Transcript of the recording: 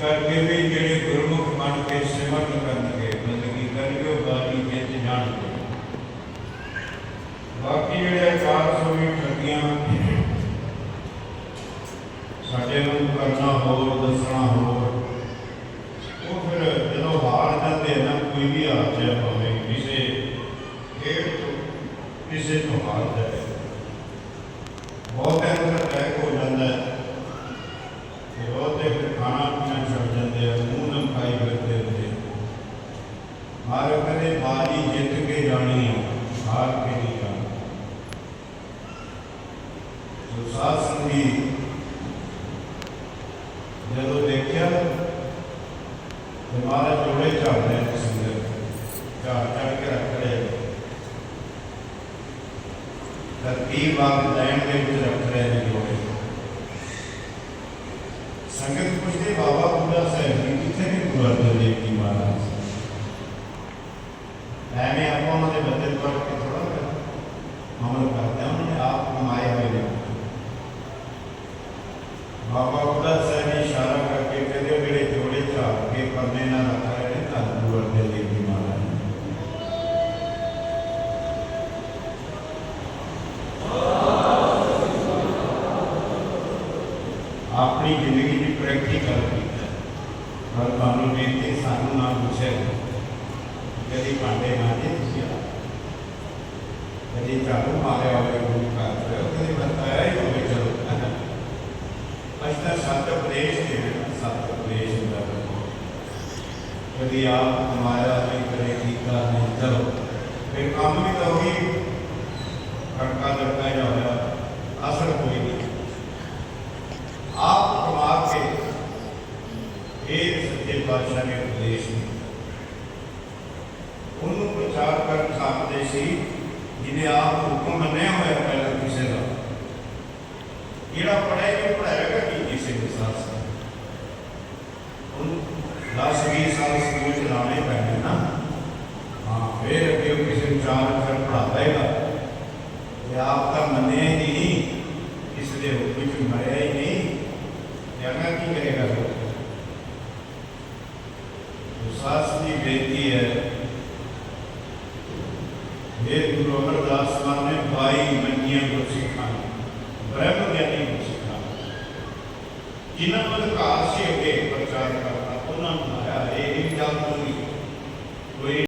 ਕਰਕੇ ਵੀ ਜਿਹੜੇ ਗੁਰਮੁਖ ਮੰਨ ਕੇ ਸਿਮਰਨ ਕਰਨਗੇ ਬੰਦਗੀ ਕਰਨਗੇ ਉਹ ਬਾਣੀ ਜਿੱਤ ਜਾਣਗੇ ਬਾਕੀ ਜਿਹੜੇ 420 ਠੱਗੀਆਂ, ਸਾਡੇ ਨੂੰ ਕਰਨਾ ਹੋਰ, ਦੱਸਣਾ ਹੋਰ, ਉਹ ਫਿਰ ਜਦੋਂ ਹਾਰ ਜਾਂਦੇ ਨਾ, ਕੋਈ ਵੀ ਹਾਰ ਜਾਏ ਭਾਵੇਂ ਕਿਸੇ ਖੇਡ ਤੋਂ, ਕਿਸੇ ਤੋਂ ਹਾਰ ਜਾਏ। मारी जित के जानी, हार के नहीं जानी। जो साध संगी जो देखा हमारा तो जोड़े चढ़ रहे सिंगर चढ़ चढ़ के रख रहे तरतीब आप लाइन के रख रहे जोड़े। संगत पूछते, बाबा बुढ़ा साहब ਬਾਬਾ ਬੁੱਢਾ ਸਾਹਿਬ ਨੇ ਇਸ਼ਾਰਾ ਕਰਕੇ ਕਹਿੰਦੇ ਉਹ ਜਿਹੜੇ ਜੋੜੇ ਝਾੜ ਕੇ ਪਰਨੇ ਨਾਲ ਰੱਖ ਰਹੇ ਨੇ ਧੰਨ ਗੁਰੂ ਅਰਜਨ ਦੇਵ ਜੀ ਮਹਾਰਾਜ ਆਪਣੀ ਜ਼ਿੰਦਗੀ ਦੀ ਪ੍ਰੈਕਟੀਕਲ ਕੀਤਾ ਪਰ ਤੁਹਾਨੂੰ ਬੇਨਤੀ ਸਾਨੂੰ ਨਾ ਪੁੱਛੇ ਕਦੀ ਭਾਂਡੇ ਮਾਂਜੇ ਤੁਸੀਂ ਆ ਕਦੀ ਝਾੜੂ ਮਾਰਿਆ ਹੋਵੇ ਗੁਰੂ ਘਰ ਚ ਕਦੀ ਬਤਾਇਆ ਹੀ ਹੋਵੇ इसका शब्द प्रदेश शब्द प्रदेश यदि आप हमारा नहीं करेगी का नहीं करो फिर काम भी तो ही खड़का लड़का या होया असर कोई नहीं। आप कमा के ये सच्चे बादशाह ने उपदेश उन्होंने प्रचार कर सामने सी जिन्हें आप हुक्म मने हुए पहले किसी का मेरा पढ़ाई में पढ़ाएगा कि किसी के साथ उन दस बीस साल स्कूल चलाने पैंते ना हाँ फिर अगे किसी चार अक्षर पढ़ा देगा आपका मने नहीं, इसलिए वो कुछ मरिया ही नहीं। जगह की करेगा? तो सास की बेनती है। ये गुरु अमरदास ने बाई मंजियाँ को सिखाई ब्रह्म ज्ञानी हो सकता जिन्हों अधिकार से अगे प्रचार करना उन्होंने आया है एक जात कोई